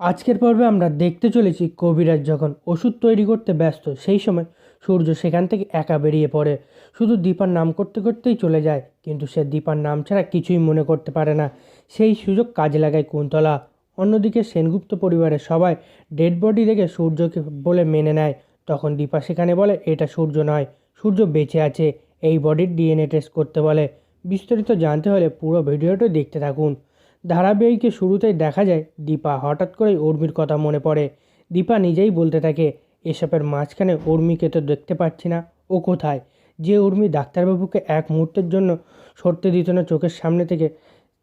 আজকের পর্বে আমরা দেখতে চলেছি কবিরাজ যখন ওষুধ তৈরি করতে ব্যস্ত, সেই সময় সূর্য সেখান থেকে একা বেরিয়ে পড়ে। শুধু দীপার নাম করতে করতেই চলে যায়, কিন্তু সে দীপার নাম ছাড়া কিছুই মনে করতে পারে না। সেই সুযোগ কাজে লাগায় কুন্তলা। অন্যদিকে সেনগুপ্ত পরিবারের সবাই ডেড বডি দেখে সূর্যকে বলে মেনে নেয়। তখন দীপা সেখানে বলে, এটা সূর্য নয়, সূর্য বেঁচে আছে, এই বডির ডিএনএ টেস্ট করতে বলে। বিস্তারিত জানতে হলে পুরো ভিডিওটা দেখতে থাকুন। ধারাবাহিকে শুরুতেই দেখা যায় দীপা হঠাৎ করেই উর্মির কথা মনে পড়ে। দীপা নিজেই বলতে থাকে, এসবের মাঝখানে উর্মিকে তো দেখতে পাচ্ছি না, ও কোথায়? যে উর্মি ডাক্তারবাবুকে এক মুহূর্তের জন্য সরতে দিত না চোখের সামনে থেকে,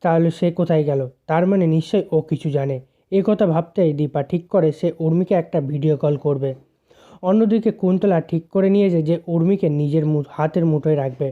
তাহলে সে কোথায় গেল? তার মানে নিশ্চয়ই ও কিছু জানে। এ কথা ভাবতেই দীপা ঠিক করে সে উর্মিকে একটা ভিডিও কল করবে। অন্যদিকে কুন্তলা ঠিক করে নিয়েছে যে উর্মিকে নিজের হাতের মুঠোয় রাখবে।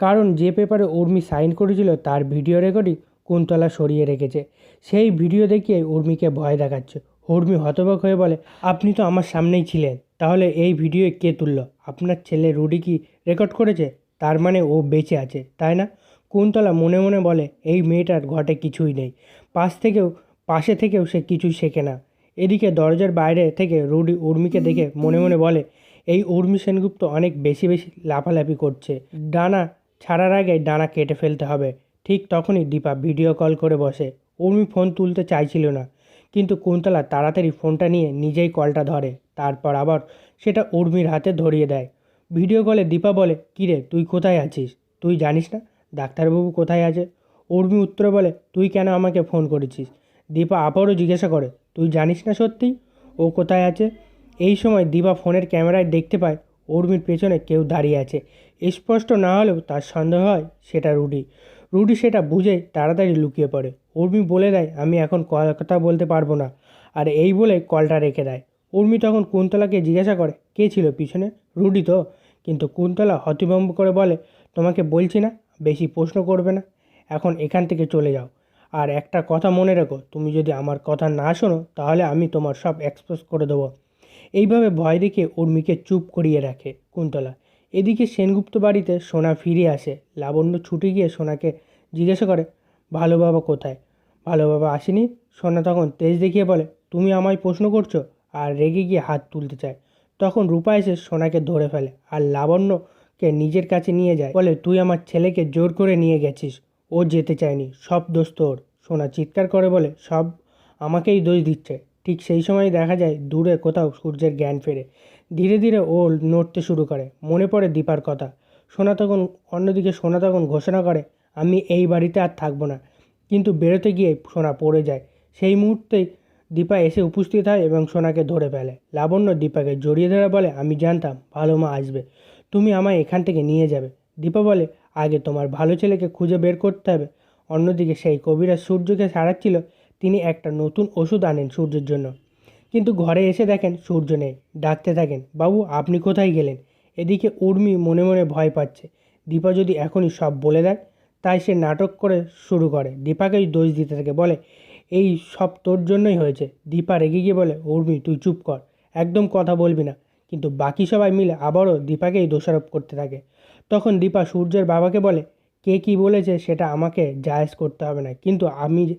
কারণ যে পেপারে উর্মি সাইন করেছিল তার ভিডিও রেকর্ডিং কুন্তলা সরিয়ে রেখেছে। সেই ভিডিও দেখিয়ে উর্মিকে ভয় দেখাচ্ছে। উর্মি হতবাক হয়ে বলে, আপনি তো আমার সামনেই ছিলেন। তাহলে এই ভিডিও কে তুললো? আপনার ছেলে রুডি কি রেকর্ড করেছে? তার মানে ও বেঁচে আছে, তাই না? কুন্তলা মনে মনে বলে, এই মেয়েটার ঘটে কিছুই নেই। পাশ থেকেও, পাশে থেকেও সে কিছুই শেখে না। এদিকে দরজার বাইরে থেকে রুডি উর্মিকে দেখে মনে মনে বলে, এই উর্মি সেনগুপ্ত অনেক বেশি বেশি লাফালাফি করছে। ডানা ছাড়ার আগে ডানা কেটে ফেলতে হবে। ঠিক তখনই দীপা ভিডিও কল করে বসে। উর্মি ফোন তুলতে চাইছিল না, কিন্তু কুন্তলা তাড়াতাড়ি ফোনটা নিয়ে নিজেই কলটা ধরে, তারপর আবার সেটা উর্মির হাতে ধরিয়ে দেয়। ভিডিও কলে দীপা বলে, কিরে, তুই কোথায় আছিস? তুই জানিস না? ডাক্তারবাবু কোথায় আছে? উর্মি উত্তর বলে, তুই কেন আমাকে ফোন করেছিস? দীপা আবারও জিজ্ঞাসা করে, তুই জানিস না সত্যি? ও কোথায় আছে? এই সময় দীপা ফোনের ক্যামেরায় দেখতে পায়, উর্মির পেছনে কেউ দাঁড়িয়ে আছে। স্পষ্ট না হলেও তার সন্দেহ হয় সেটা রুডি। রুডি সেটা বুঝে তাড়াতাড়ি লুকিয়ে পড়ে। উর্মি বলে দেয়, আমি এখন কথা বলতে পারব না। আর এই বলে কলটা রেখে দেয়। উর্মি তখন কুন্তলাকে জিজ্ঞাসা করে, কে ছিল পিছনে? রুডি তো? কিন্তু কুন্তলা হতিভম্ব করে বলে, তোমাকে বলছি না, বেশি প্রশ্ন করবে না। এখন এখান থেকে চলে যাও। আর একটা কথা মনে রেখো, তুমি যদি আমার কথা না শোনো, তাহলে আমি তোমার সব এক্সপ্রেস করে দেবো। এইভাবে ভয় দেখে উর্মিকে চুপ করিয়ে রাখে কুন্তলা। এদিকে সেনগুপ্ত বাড়িতে সোনা ফিরে আসে। লাবণ্য ছুটে গিয়ে সোনাকে জিজ্ঞাসা করে, ভালো বাবা কোথায়? ভালো বাবা আসেনি। সোনা তখন তেজ দেখিয়ে বলে, তুমি আমায় প্রশ্ন করছ? আর রেগে গিয়ে হাত তুলতে চায়। তখন রূপা এসে সোনাকে ধরে ফেলে আর লাবণ্যকে নিজের কাছে নিয়ে যায়। বলে, তুই আমার ছেলেকে জোর করে নিয়ে গেছিস। ও যেতে চায়নি। সব দোষ তোর। সোনা চিৎকার করে বলে, সব আমাকেই দোষ দিচ্ছে। ঠিক সেই সময় দেখা যায় দূরে কোথাও সূর্যের জ্ঞান ফেরে। ধীরে ধীরে ও নড়তে শুরু করে। মনে পড়ে দীপার কথা। সোনা তখন অন্যদিকে সোনা তখন ঘোষণা করে, আমি এই বাড়িতে আর থাকব না। কিন্তু বেরোতে গিয়ে সোনা পড়ে যায়। সেই মুহূর্তেই দীপা এসে উপস্থিত হয় এবং সোনাকে ধরে ফেলে। লাবণ্য দীপাকে জড়িয়ে ধরে বলে, আমি জানতাম ভালো মা আসবে। তুমি আমায় এখান থেকে নিয়ে যাবে। দীপা বলে, আগে তোমার ভালো ছেলেকে খুঁজে বের করতে হবে। অন্যদিকে সেই কবিরা সূর্যকে সারাচ্ছিল। তিনি একটা নতুন ওষুধ আনেন সূর্যের জন্য। কিন্তু ঘরে এসে দেখেন সূর্য নেই। ডাকতে থাকেন, বাবু, আপনি কোথায় গেলেন? এদিকে উর্মি মনে মনে ভয় পাচ্ছে। দীপা যদি এখনই সব বলে দেয়, তাই সে নাটক করে শুরু করে। দীপাকেই দোষ দিতে থাকে, বলে, এই সব তোর জন্যই হয়েছে। দীপা রেগে গিয়ে বলে, উর্মি, তুই চুপ কর, একদম কথা বলবি না। কিন্তু বাকি সবাই মিলে আবারও দীপাকেই দোষারোপ করতে থাকে। তখন দীপা সূর্যের বাবাকে বলে, কে কি বলেছে সেটা আমাকে জায়েজ করতে হবে না। কিন্তু আমি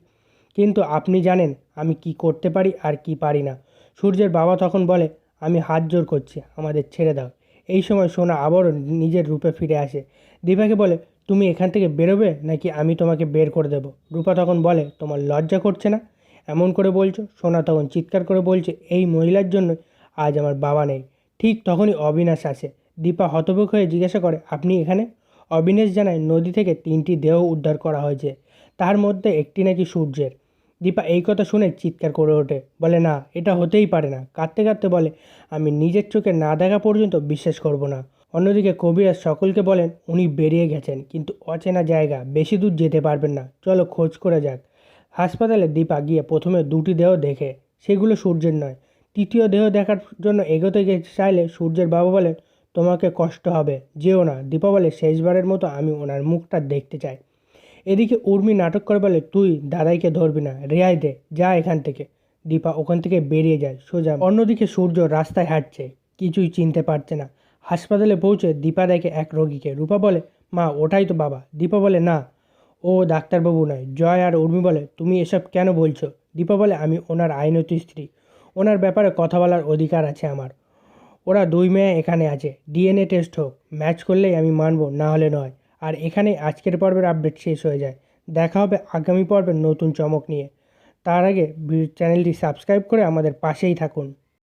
কিন্তু আপনি জানেন আমি কি করতে পারি আর কি পারি না। সূর্যের বাবা তখন বলে, আমি হাত জোর করছি, আমাদের ছেড়ে দাও। এই সময় সোনা আবারও নিজের রূপে ফিরে আসে। দীপাকে বলে, তুমি এখান থেকে বেরোবে নাকি আমি তোমাকে বের করে দেবো? রূপা তখন বলে, তোমার লজ্জা করছে না? এমন করে বলছো? সোনা তখন চিৎকার করে বলছে, এই মহিলার জন্য আজ আমার বাবা নেই। ঠিক তখনই অবিনাশ আসে। দীপা হতভোগ হয়ে জিজ্ঞাসা করে, আপনি এখানে? অবিনাশ জানায়, নদী থেকে তিনটি দেহ উদ্ধার করা হয়েছে। তার মধ্যে একটি নাকি সূর্যের। দীপা এই কথা শুনে চিৎকার করে ওঠে। বলে, না, এটা হতেই পারে না। কাঁদতে কাঁদতে বলে, আমি নিজের চোখে না দেখা পর্যন্ত বিশ্বাস করব না। অন্যদিকে কবিরাজ সকলকে বলেন, উনি বেরিয়ে গেছেন, কিন্তু অচেনা জায়গা, বেশি দূর যেতে পারবেন না। চলো খোঁজ করে যাক। হাসপাতালে দীপা গিয়ে প্রথমে দুটি দেহ দেখে, সেগুলো সূর্যের নয়। তৃতীয় দেহ দেখার জন্য এগোতে চাইলে সূর্যের বাবা বলেন, তোমাকে কষ্ট হবে, যেও না। দীপা বলে, শেষবারের মতো আমি ওনার মুখটা দেখতে চাই। এদিকে উর্মি নাটক করে বলে, তুই দাদাইকে ধরবি না রেয়াই দে, যা এখান থেকে। দীপা ওখান থেকে বেরিয়ে যায় সোজা। অন্যদিকে সূর্য রাস্তায় হাঁটছে, কিছুই চিনতে পারছে না। হাসপাতালে পৌঁছে দীপা দেখে এক রোগীকে। রূপা বলে, মা, ওটাই তো বাবা। দীপা বলে, না, ও ডাক্তারবাবু নয়। জয় আর উর্মি বলে, তুমি এসব কেন বলছো? দীপা বলে, আমি ওনার আইনত স্ত্রী। ওনার ব্যাপারে কথা বলার অধিকার আছে আমার। ওরা দুই মেয়ে এখানে আছে। ডিএনএ টেস্ট হোক, ম্যাচ করলেই আমি মানবো, না হলে নয়। আর এখানে আজকের পর্বের আপডেট শেষ হয়ে যায়। দেখা হবে আগামী পর্বের নতুন চমক নিয়ে। তার আগে চ্যানেলটি সাবস্ক্রাইব করে আমাদের পাশেই থাকুন।